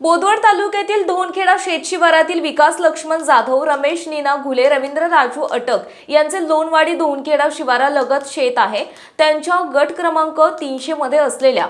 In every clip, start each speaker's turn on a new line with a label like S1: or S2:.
S1: बोदवड तालुक्यातील धोनखेडा शेतशिवारातील विकास लक्ष्मण जाधव रमेश नीना घुले रवींद्र राजू अटक यांचे लोणवाडी धोनखेडा शिवारालगत शेत आहे. त्यांच्या गट क्रमांक तीनशे मध्ये असलेल्या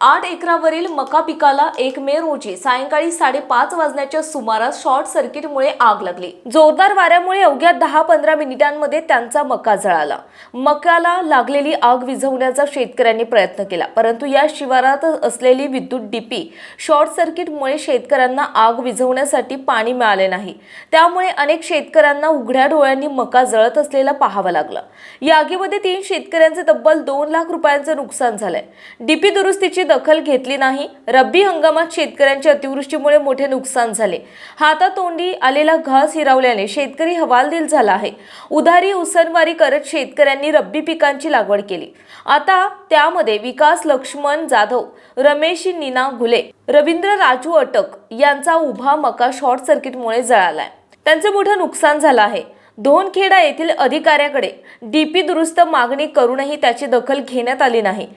S1: आठ एकरावरील मका पिकाला एक मे रोजी सायंकाळी साडेपाच वाजण्याच्या सुमारास शॉर्ट सर्किटमुळे आग लागली. जोरदार वाऱ्यामुळे अवघ्या दहा पंधरा मिनिटांमध्ये त्यांचा मका जळाला. मकाला लागलेली आग विझवण्याचा शेतकऱ्यांनी प्रयत्न केला परंतु या शिवारात असलेली विद्युत डीपी शॉर्ट सर्किटमुळे शेतकऱ्यांना आग विझवण्यासाठी पाणी मिळाले नाही. त्यामुळे अनेक शेतकऱ्यांना उघड्या डोळ्यांनी मका जळत असलेला पाहावा लागला. या आगीमध्ये तीन शेतकऱ्यांचे तब्बल दोन लाख रुपयांचं नुकसान झालंय. डीपी दुरुस्तीची दखल घेतली नाही. रब्बी हंगामात शेतकऱ्यांच्या अतिवृष्टीमुळे मोठे नुकसान झाले. हातातोंडी आलेला घास हिरावल्याने शेतकरी हवालदिल झाला आहे. उधारी उसनवारी करत शेतकऱ्यांनी रब्बी पिकांची लागवड केली. आता त्यामध्ये विकास लक्ष्मण जाधव रमेश नीना घुले रवींद्र राजू अटक यांचा उभा मका शॉर्ट सर्किटमुळे जळालाय. त्यांचे मोठं नुकसान झालं आहे. धोनखेडा येथील अधिकाऱ्याकडे डीपी दुरुस्त मागणी करूनही त्याची दखल घेण्यात आली नाही.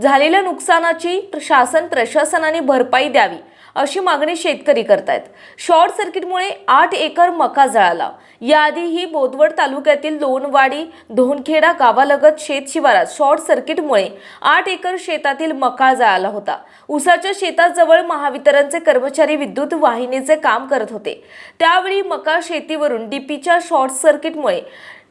S1: झालेल्या नुकसानाची शासन प्रशासनाने भरपाई द्यावी अशी मागणी शेतकरी करतायत. शॉर्ट सर्किटमुळे आठ एकर मका जळाला. याआधीही बोदवड तालुक्यातील लोणवाडी धोनखेडा गावालगत शेत शिवारात शॉर्ट सर्किटमुळे आठ एकर शेतातील मका जळाला होता. उसाच्या शेताजवळ महावितरणचे कर्मचारी विद्युत वाहिनीचे काम करत होते. त्यावेळी मका शेतीवरून डीपीच्या शॉर्ट सर्किटमुळे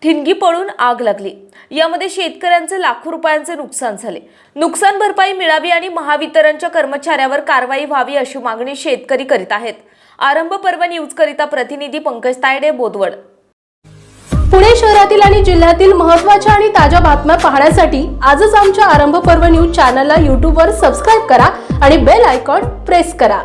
S1: ठिणगी पडून आग लागली. यामध्ये शेतकऱ्यांचे लाखो रुपयांचे नुकसान झाले. नुकसान भरपाई मिळावी आणि महावितरणच्या कर्मचाऱ्यावर कारवाई व्हावी अशी मागणी शेतकरी करीत आहेत. आरंभ पर्व न्यूज करिता प्रतिनिधी पंकज तायडे बोदवड
S2: पुणे शहरातील आणि जिल्ह्यातील महत्त्वाच्या आणि ताज्या बातम्या पाहण्यासाठी आजच आमच्या आरंभ पर्व न्यूज चॅनलला यूट्यूबवर सबस्क्राईब करा आणि बेल आयकॉन प्रेस करा.